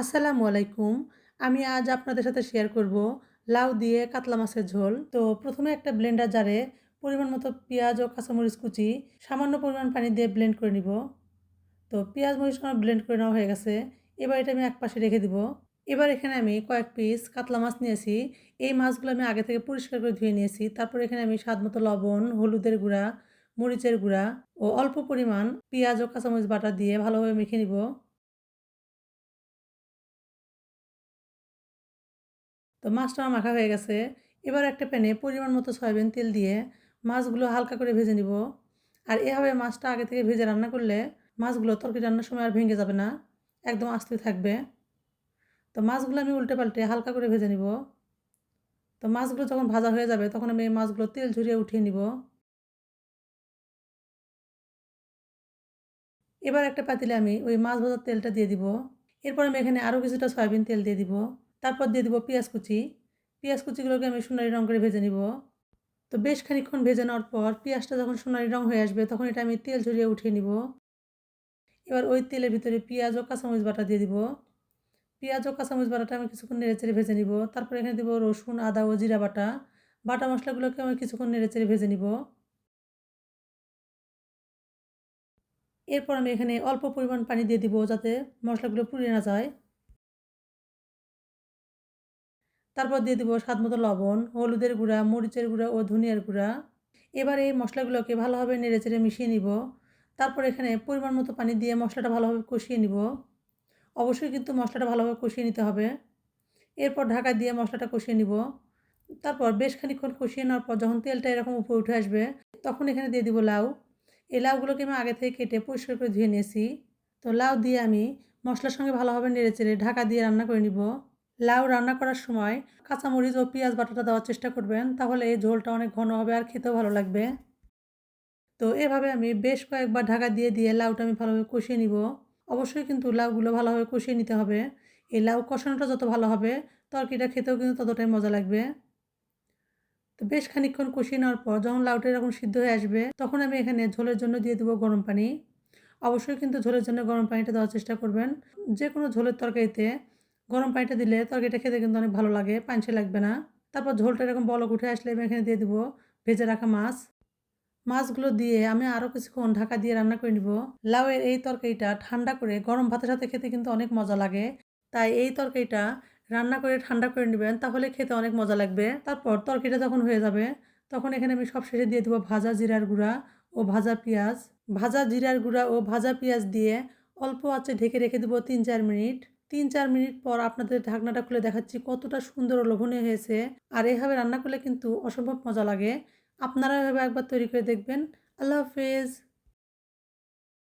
আসসালামু আলাইকুম। আমি আজ আপনাদের সাথে শেয়ার করব লাউ দিয়ে কাতলা মাছের ঝোল। তো প্রথমে একটা ব্লেন্ডার জারে পরিমাণ মতো পেঁয়াজ ও কাঁচামরিচ কুচি, সামান্য পরিমাণ পানি দিয়ে ব্লেন্ড করে নিব। তো পেঁয়াজ মরিচ আমার ব্লেন্ড করে নেওয়া হয়ে গেছে। এবার এটা আমি এক পাশে রেখে দিব। এবার এখানে আমি কয়েক পিস কাতলা মাছ নিয়েছি। এই মাছগুলো আমি আগে থেকে পরিষ্কার করে ধুয়ে নিয়েছি। তারপর এখানে আমি স্বাদ মতো লবণ, হলুদের গুঁড়া, মরিচের গুঁড়া ও অল্প পরিমাণ পেঁয়াজ ও কাঁচামরিচ বাটা দিয়ে ভালোভাবে মেখে নিব। তো মাছটা আমার মাখা হয়ে গেছে। এবার একটা প্যানে পরিমাণ মতো সয়াবিন তেল দিয়ে মাছগুলো হালকা করে ভেজে নিব। আর এভাবে মাছটা আগে থেকে ভেজে রান্না করলে মাছগুলো তরকারি রান্নার সময় আর ভেঙে যাবে না, একদম আস্তে থাকবে। তো মাছগুলো আমি উল্টে পাল্টে হালকা করে ভেজে নিব। তো মাছগুলো যখন ভাজা হয়ে যাবে তখন আমি এই মাছগুলো তেল ঝরিয়ে উঠিয়ে নিব। এবার একটা পাতিলে আমি ওই মাছ ভাজার তেলটা দিয়ে দিব। এরপর আমি এখানে আরও কিছুটা সয়াবিন তেল দিয়ে দিব। তারপর দিয়ে দিব পেঁয়াজ কুচি। পেঁয়াজ কুচিগুলোকে আমি সোনালি রঙ করে ভেজে নিব। তো বেশ খানিক্ষণ ভেজে নেওয়ার পর পেঁয়াজটা যখন সোনালি রঙ হয়ে আসবে, তখন এটা আমি তেল ঝরিয়ে উঠিয়ে নিব। এবার ওই তেলের ভিতরে পেঁয়াজ ও কাঁচামরিচ বাটা দিয়ে দিব। পেঁয়াজ ও কাঁচামরিচ বাটাটা আমি কিছুক্ষণ নেড়ে চেড়ে ভেজে নিব। তারপর এখানে দিব রসুন, আদা ও জিরা বাটা। বাটা মশলাগুলোকে আমি কিছুক্ষণ নেড়ে চেড়ে ভেজে নিব। এরপর আমি এখানে অল্প পরিমাণ পানি দিয়ে দিব যাতে মশলাগুলো পুড়িয়ে না যায়। তারপর দিয়ে দিব স্বাদ মতো লবণ, হলুদের গুঁড়া, মরিচের গুঁড়া ও ধনিয়ার গুঁড়া। এবার এই মশলাগুলোকে ভালোভাবে নেড়ে চেড়ে মিশিয়ে নিব। তারপর এখানে পরিমাণ মতো পানি দিয়ে মশলাটা ভালোভাবে কষিয়ে নিব। অবশ্যই কিন্তু মশলাটা ভালোভাবে কষিয়ে নিতে হবে। এরপর ঢাকা দিয়ে মশলাটা কষিয়ে নিব। তারপর বেশ খানিক্ষণ কষিয়ে নেওয়ার পর যখন তেলটা এরকম উপরে উঠে আসবে, তখন এখানে দিয়ে দিব লাউ। এই লাউগুলোকে আমি আগে থেকে কেটে পরিষ্কার করে ধুয়ে নিয়েছি। তো লাউ দিয়ে আমি মশলার সঙ্গে ভালোভাবে নেড়ে চেড়ে ঢাকা দিয়ে রান্না করে নিব। লাউ রান্না করার সময় কাঁচামরিচ ও পেঁয়াজ বাটাটা দেওয়ার চেষ্টা করবেন, তাহলে এই ঝোলটা অনেক ঘন হবে আর খেতেও ভালো লাগবে। তো এভাবে আমি বেশ কয়েকবার ঢাকা দিয়ে দিয়ে লাউটা আমি ভালোভাবে কষিয়ে নিব। অবশ্যই কিন্তু লাউগুলো ভালোভাবে কষিয়ে নিতে হবে। এই লাউ কষানোটা যত ভালো হবে তরকিটা খেতেও কিন্তু ততটাই মজা লাগবে। তো বেশ খানিক্ষণ কষিয়ে নেওয়ার পর যখন লাউটা এরকম সিদ্ধ হয়ে আসবে, তখন আমি এখানে ঝোলের জন্য দিয়ে দেবো গরম পানি। অবশ্যই কিন্তু ঝোলের জন্য গরম পানিটা দেওয়ার চেষ্টা করবেন। যে কোনো ঝোলের তরকারিতে গরম পানিটা দিলে তরকারিটা খেতে কিন্তু অনেক ভালো লাগে পাঞ্চে লাগবে না। তারপর ঝোলটা এরকম বলক উঠে আসলে আমি এখানে দিয়ে দেবো ভেজে রাখা মাছ। মাছগুলো দিয়ে আমি আরও কিছুক্ষণ ঢাকা দিয়ে রান্না করে নিব। লাউয়ের এই তরকারিটা ঠান্ডা করে গরম ভাতের সাথে খেতে কিন্তু অনেক মজা লাগে। তাই এই তরকারিটা রান্না করে ঠান্ডা করে নেবেন, তাহলে খেতে অনেক মজা লাগবে। তারপর তরকারিটা যখন হয়ে যাবে, তখন এখানে আমি সব শেষে দিয়ে দেবো ভাজা জিরার গুঁড়া ও ভাজা পেঁয়াজ। ভাজা জিরার গুঁড়া ও ভাজা পেঁয়াজ দিয়ে অল্প আঁচে ঢেকে রেখে দেবো তিন চার মিনিট। তিন চার মিনিট পর আপনাদের ঢাকনাটা খুলে দেখাচ্ছি কতটা সুন্দর লোভনীয় হয়েছে। আর এভাবে রান্না করলে কিন্তু অসম্ভব মজা লাগে। আপনারা এভাবে একবার তৈরি করে দেখবেন। আল্লাহ হাফেজ।